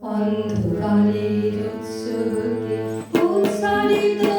언두가리 육수기 목사리도